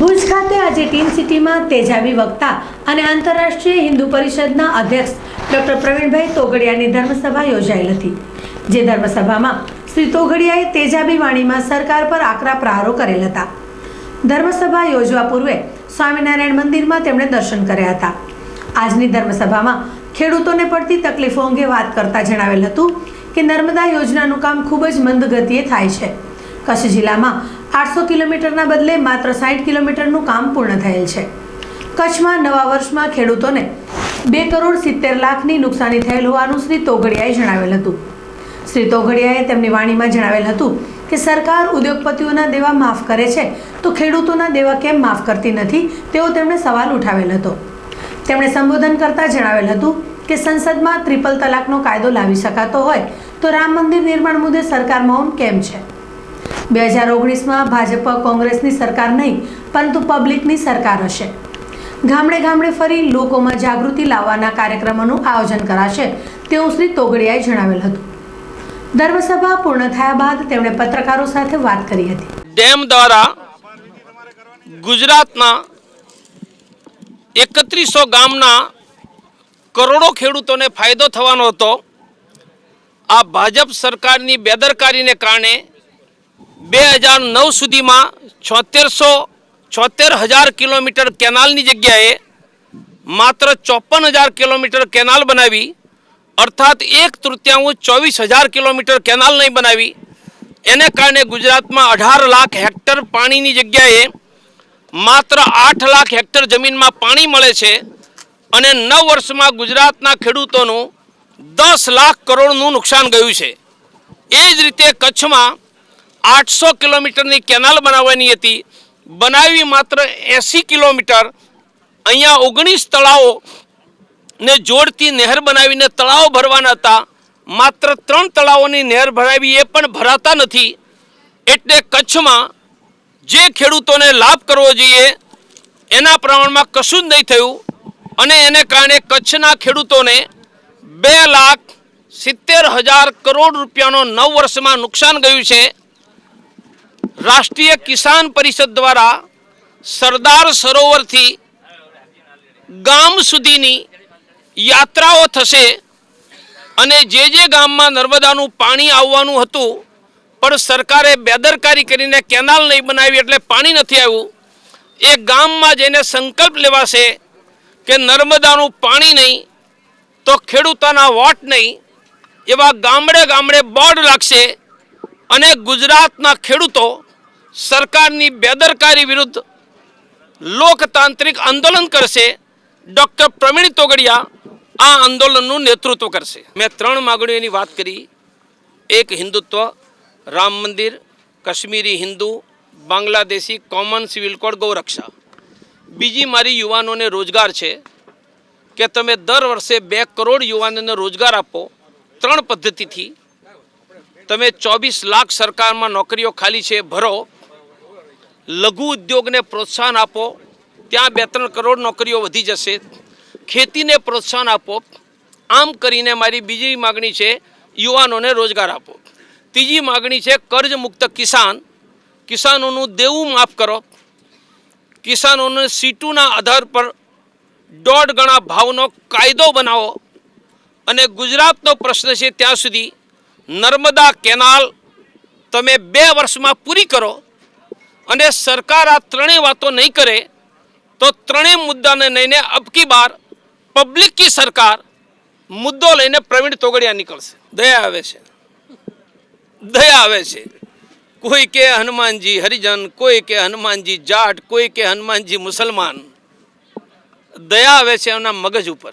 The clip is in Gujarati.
ભુજ ખાતે આજે ટીમ સિટીમાં તેજાબી વક્તા અને આંતરરાષ્ટ્રીય હિન્દુ પરિષદના અધ્યક્ષ ડોક્ટર પ્રવીણભાઈ તોગડિયાની ધર્મસભા યોજાયેલ હતી, જે ધર્મસભામાં શ્રી તોગડિયાએ તેજાબી વાણીમાં સરકાર પર આકરા પ્રહારો કરેલ હતા. ધર્મસભા યોજવા પૂર્વે સ્વામિનારાયણ મંદિરમાં તેમણે દર્શન કર્યા હતા. આજની ધર્મસભામાં ખેડૂતોને પડતી તકલીફો અંગે વાત કરતા જણાવેલ હતું કે નર્મદા યોજનાનું કામ ખૂબ જ મંદ ગતિએ થાય છે. કચ્છ જિલ્લામાં આઠસો કિલોમીટરના બદલે માત્ર સાઠ કિલોમીટરનું કામ પૂર્ણ થયેલ છે. કચ્છમાં નવા વર્ષમાં ખેડૂતોને બે કરોડ સિત્તેર લાખની નુકસાની થયેલ હોવાનું શ્રી તોગડિયાએ જણાવેલ હતું. શ્રી તોગડિયાએ તેમની વાણીમાં જણાવેલ હતું કે સરકાર ઉદ્યોગપતિઓના દેવા માફ કરે છે તો ખેડૂતોના દેવા કેમ માફ કરતી નથી તેવો તેમણે સવાલ ઉઠાવેલ હતો. તેમણે સંબોધન કરતા જણાવેલ હતું કે સંસદમાં ત્રિપલ તલાકનો કાયદો લાવી શકાતો હોય તો રામ મંદિર નિર્માણ મુદ્દે સરકાર મૌન કેમ છે? બે હજાર ઓગણીસમાં ભાજપ કોંગ્રેસની સરકાર નહીં, પરંતુ પબ્લિકની સરકાર હશે. ગામડે ગામડે ફરી લોકોમાં જાગૃતિ લાવવાના કાર્યક્રમોનું આયોજન કરાશે, તેવું શ્રી તોગડિયાએ જણાવેલ હતું. ધર્મસભા પૂર્ણ થયા બાદ તેમણે પત્રકારો સાથે વાત કરી હતી. ડેમ દ્વારા ગુજરાતના એકત્રીસો ગામના કરોડો ખેડૂતોને ફાયદો થવાનો હતો. આ ભાજપ સરકારની બેદરકારીને કારણે બે હજાર નવ સુધીમાં છોતેરસો છોતેર હજાર કિલોમીટર કેનાલની જગ્યાએ માત્ર ચોપન હજાર કિલોમીટર કેનાલ બનાવી, અર્થાત એક તૃતીયાંશ ચોવીસ હજાર કિલોમીટર કેનાલ નહીં બનાવી. એને કારણે ગુજરાતમાં અઢાર લાખ હેક્ટર પાણીની જગ્યાએ માત્ર આઠ લાખ હેક્ટર જમીનમાં પાણી મળે છે અને નવ વર્ષમાં ગુજરાતના ખેડૂતોનું દસ લાખ કરોડનું નુકસાન ગયું છે. એ જ રીતે કચ્છમાં આઠસો કિલોમીટરની કેનાલ બનાવવાની હતી. બનાવી માત્ર એંસી કિલોમીટર. અહીંયા ઓગણીસ તળાવો ને જોડતી નહેર બનાવીને તળાવો ભરવાના હતા. માત્ર ત્રણ તળાવોની નહેર ભરાવી એ પણ ભરાતા નથી. એટલે કચ્છમાં જે ખેડૂતોને લાભ કરવો જોઈએ, એના પ્રમાણમાં કશું જ નહીં થયું. અને એને કારણે કચ્છના ખેડૂતોને બે લાખ સિત્તેર હજાર કરોડ રૂપિયાનો નવ વર્ષમાં નુકસાન ગયું છે. રાષ્ટ્રીય કિસાન પરિષદ દ્વારા સરદાર સરોવરથી ગામ સુધીની યાત્રાઓ થશે અને જે જે ગામમાં નર્મદાનું પાણી આવવાનું હતું, પણ સરકારે બેદરકારી કરીને કેનાલ નહીં બનાવી એટલે પાણી નથી આવ્યું, એ ગામમાં જઈને સંકલ્પ લેવાશે કે નર્મદાનું પાણી નહીં તો ખેડૂતોના વોટ નહીં, એવા ગામડે ગામડે બોર્ડ લાગશે અને ગુજરાતના ખેડૂતો સરકારની બેદરકારી વિરુદ્ધ લોકતાંત્રિક આંદોલન કરશે. ડૉક્ટર પ્રવીણ તોગડિયા આ આંદોલનનું નેતૃત્વ કરશે. મેં ત્રણ માગણીઓની વાત કરી. એક Hindutva, Ram Mandir, Kashmiri Hindu, Bangladeshi common civil code, ગૌરક્ષા. બીજી મારી યુવાનોને રોજગાર છે કે તમે દર વર્ષે બે કરોડ યુવાનોને રોજગાર આપો ત્રણ પદ્ધતિથી. તમે ચોવીસ લાખ સરકારમાં નોકરીઓ ખાલી છે, ભરો. લઘુ ઉદ્યોગને પ્રોત્સાહન આપો, ત્યાં બે ત્રણ કરોડ નોકરીઓ વધી જશે. ખેતીને પ્રોત્સાહન આપો, આમ કરીને મારી બીજી માગણી છે, યુવાનોને રોજગાર આપો. ત્રીજી માગણી છે કર્જ મુક્ત કિસાન. કિસાનોનું દેવું માફ કરો. કિસાનોને સીટુના આધાર પર દોઢ ગણા ભાવનો કાયદો બનાવો. અને ગુજરાતનો પ્રશ્ન છે, ત્યાં સુધી નર્મદા કેનાલ તમે બે વર્ષમાં પૂરી કરો. અને સરકાર આ ત્રણેય વાતો નહીં કરે, તો ત્રણેય મુદ્દાને લઈને અબકી બાર પબ્લિક કી સરકાર મુદ્દો લઈને પ્રવીણ તોગડિયા નીકળશે. દયા આવે છે. દયા આવે છે. કોઈ કે હનુમાનજી હરિજન, કોઈ કે હનુમાનજી જાટ, કોઈ કે હનુમાનજી મુસલમાન. દયા આવે છે એમના મગજ ઉપર.